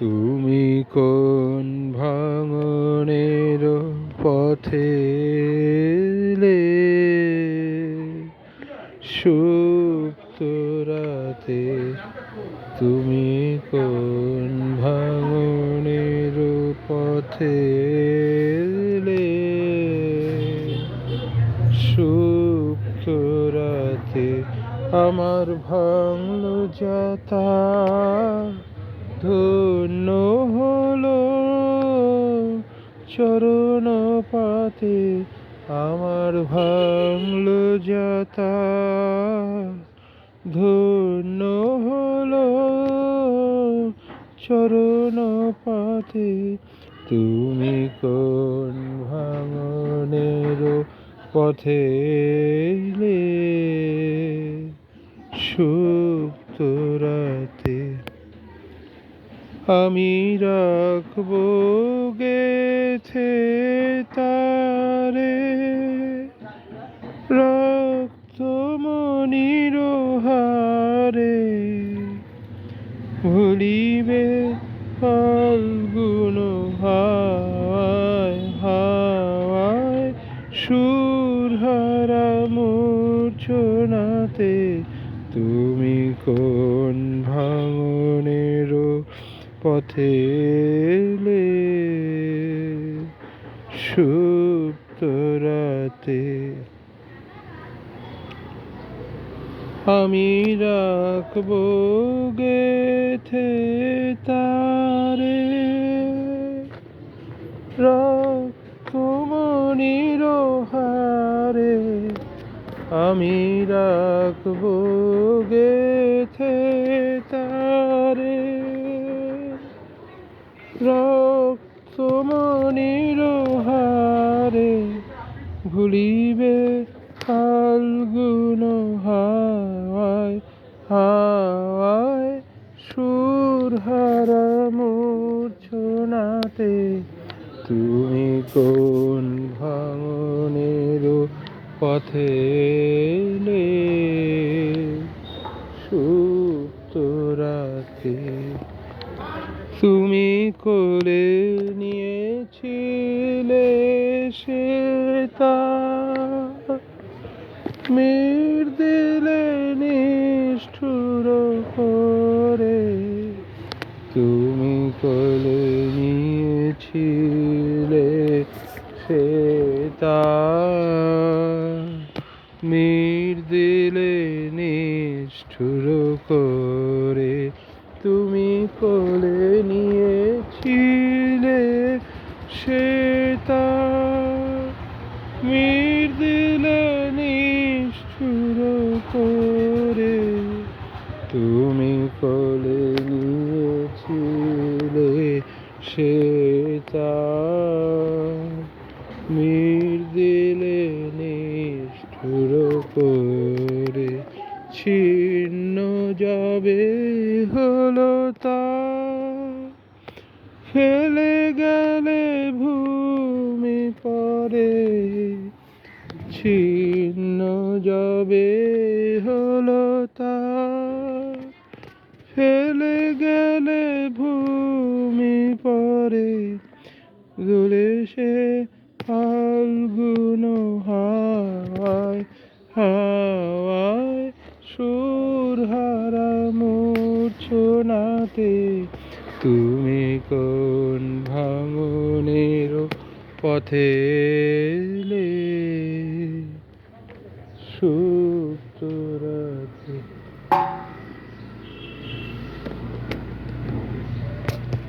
তুমি কোন ভাঙনের পথে? সুপ্ত রাতে তুমি কোন ভাঙনের পথে? সুপ্ত রাতে আমার ভাঙল যাতা ধন্য হলো চরণ পাতে আমার ভাঙল যাতা ধন্য হলো চরণ পাতে তুমি কোন ভাঙনের পথে? সুপ্ত রাতে আমি রাখব গেথে তারে। রক্ত মনির হারে ভুলিবে ফাল্গুন হাওয়ায় হাওয়ায় সুর হারা মূর্ছনাতে তুমি পথে? সুপ্ত রাতে আমি রাখব গেথে তারে রক্তমণির হারে আমি রাখব গেথে তারে রক্তমণির হারে ভুলিবে ফাল্গুন হাওয়ায় হাওয়ায় সুর হারা মূর্ছনাতে তুমি কোন ভাঙনের পথে এলে? কোলে নিয়েছিলে সেতা মের দিলে নিষ্ঠুর করে। তুমি কোলে নিয়েছিলে সেতা মীর দিলে নিষ্ঠুর করে। তুমি কোলে নিয়েছিলে সেতা মীর দিলে নিষ্ঠুর করে। তুমি কোলে নিয়েছিলে সেতা মীর দিলে নিষ্ঠুর করে। ছিন্ন যাবে হলো তা ছিন্ন যাবে হলো তা, ফেলে গেলে ভূমি পরে, দুলে সে ফাল্গুন হাওয়ায় হাওয়ায় সুর হারা মূর্ছনাতে, তুমি কোন ভাঙনের পথে এলে? সুপ্ত রাতে